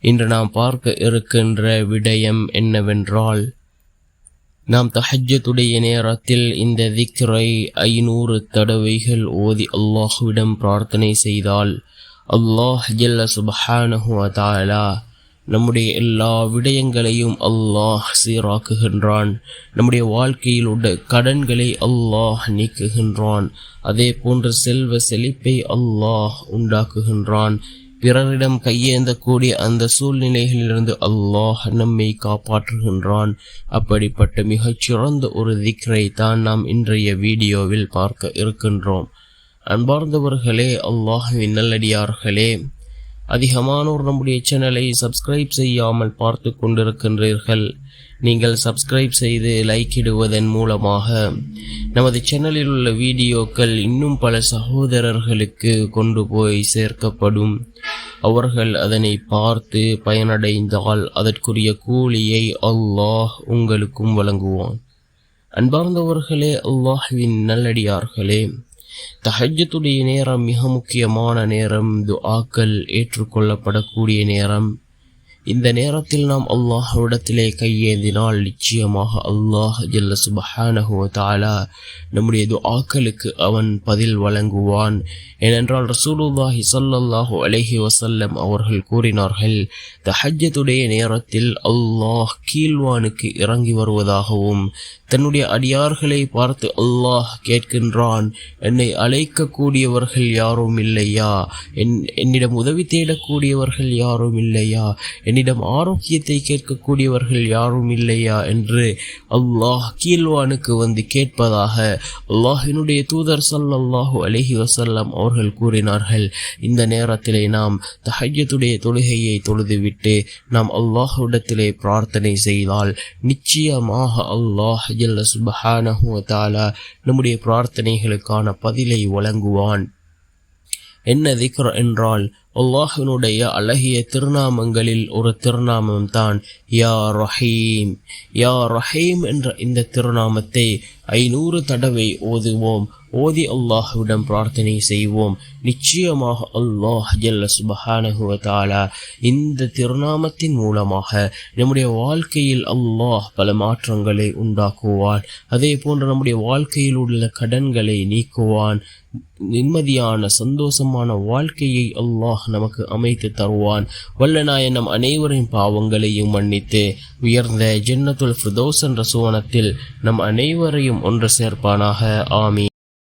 இன்று நாம் பார்க்க இருக்கின்ற விடயம் என்னவென்றால் நாம் தஹஜத்துடைய நேரத்தில் இந்த திக்ரை ஐநூறு தடவைகள் ஓதி அல்லாஹுவிடம் பிரார்த்தனை செய்தால் அல்லாஹ் ஜல்ல சுபஹானஹு தாலா நம்முடைய எல்லா விடயங்களையும் அல்லாஹ் சீராக்குகின்றான். நம்முடைய வாழ்க்கையில் உள்ள கடன்களை அல்லாஹ் நீக்குகின்றான். அதே போன்ற செல்வ செழிப்பை அல்லாஹ் உண்டாக்குகின்றான். பிறரிடம் கையேந்தக்கூடிய அந்த சூழ்நிலைகளிலிருந்து அல்லாஹ் நம்மை காப்பாற்றுகின்றான். அப்படிப்பட்ட மிகச்சிறந்த ஒரு திக்ரை தான் நாம் இன்றைய வீடியோவில் பார்க்க இருக்கின்றோம். அன்பார்ந்தவர்களே அல்லாஹுவின் நல்லடியார்களே அதிகமானோர் நம்முடைய சேனலை சப்ஸ்கிரைப் செய்யாமல் பார்த்து கொண்டிருக்கின்றீர்கள். நீங்கள் சப்ஸ்கிரைப் செய்து லைக் இடுவதன் மூலமாக நமது சேனலில் உள்ள வீடியோக்கள் இன்னும் பல சகோதரர்களுக்கு கொண்டு போய் சேர்க்கப்படும். அவர்கள் அதனை பார்த்து பயனடைந்தால் அதற்குரிய கூலியை அல்லாஹ் உங்களுக்கும் வழங்குவான். அன்பார்ந்தவர்களே அல்லாஹ்வின் நல்லடியார்களே தஹஜத்துடைய நேரம் மிக முக்கியமான நேரம். துஆக்கள் ஏற்றுக்கொள்ளப்படக்கூடிய நேரம். இந்த நேரத்தில் நாம் அல்லாஹ்விடத்திலே கையேந்தினால் நிச்சயமாக அல்லாஹ் ஜல்ல சுபஹானஹு தாலா நம்முடைய துஆக்களுக்கு அவன் பதில் வழங்குவான். ஏனென்றால் ரசூலுல்லாஹி சல்லல்லாஹு அலஹி வசல்லம் அவர்கள் கூறினார்கள் தஹஜத்துடைய நேரத்தில் அல்லாஹ் கீழ்வானுக்கு இறங்கி வருவதாகவும் தன்னுடைய அடியார்களை பார்த்து அல்லாஹ் கேட்கின்றான் என்னை அழைக்கக்கூடியவர்கள் யாரும் இல்லையா? என் என்னிடம் உதவி தேடக்கூடியவர்கள் யாரும் இல்லையா? என்னிடம் ஆரோக்கியத்தை கேட்கக்கூடியவர்கள் யாரும் இல்லையா என்று அல்லாஹ் கீழ்வானுக்கு வந்து கேட்பதாக அல்லாஹினுடைய தூதர் சல்லல்லாஹு அலஹி வசல்லம் அவர்கள் கூறினார்கள். இந்த நேரத்திலே நாம் தஹையத்துடைய தொழுகையை தொழுதுவிட்டு நாம் அல்லாஹுடத்திலே பிரார்த்தனை செய்தால் நிச்சயமாக அல்லாஹ் ஜல்ல சுபஹானஹு தாலா நம்முடைய பிரார்த்தனைகளுக்கான பதிலை வழங்குவான். என்ன திக்ர் என்றால் அல்லாஹினுடைய அழகிய திருநாமங்களில் ஒரு திருநாமம் தான் யா ரஹீம். யா ரஹீம் என்ற இந்த திருநாமத்தை ஐநூறு தடவை ஓதுவோம். ஓதி அல்லாஹுவிடம் பிரார்த்தனை செய்வோம். நிச்சயமாக அல்லாஹ் ஜல்ல சுபஹானஹுவ இந்த திருநாமத்தின் மூலமாக நம்முடைய வாழ்க்கையில் அல்லாஹ் பல மாற்றங்களை உண்டாக்குவான். அதே போன்று நம்முடைய வாழ்க்கையில் உள்ள கடன்களை நீக்குவான். நிம்மதியான சந்தோஷமான வாழ்க்கையை அல்லாஹ் நமக்கு அமைத்து தருவான். வல்லநாய நம் அனைவரின் பாவங்களையும் மன்னித்து உயர்ந்த ஜென்னத்துல் ஃபிர்தோஸ் என்ற சுவனத்தில் நம் அனைவரையும் ஒன்று சேர்ப்பானாக. ஆமி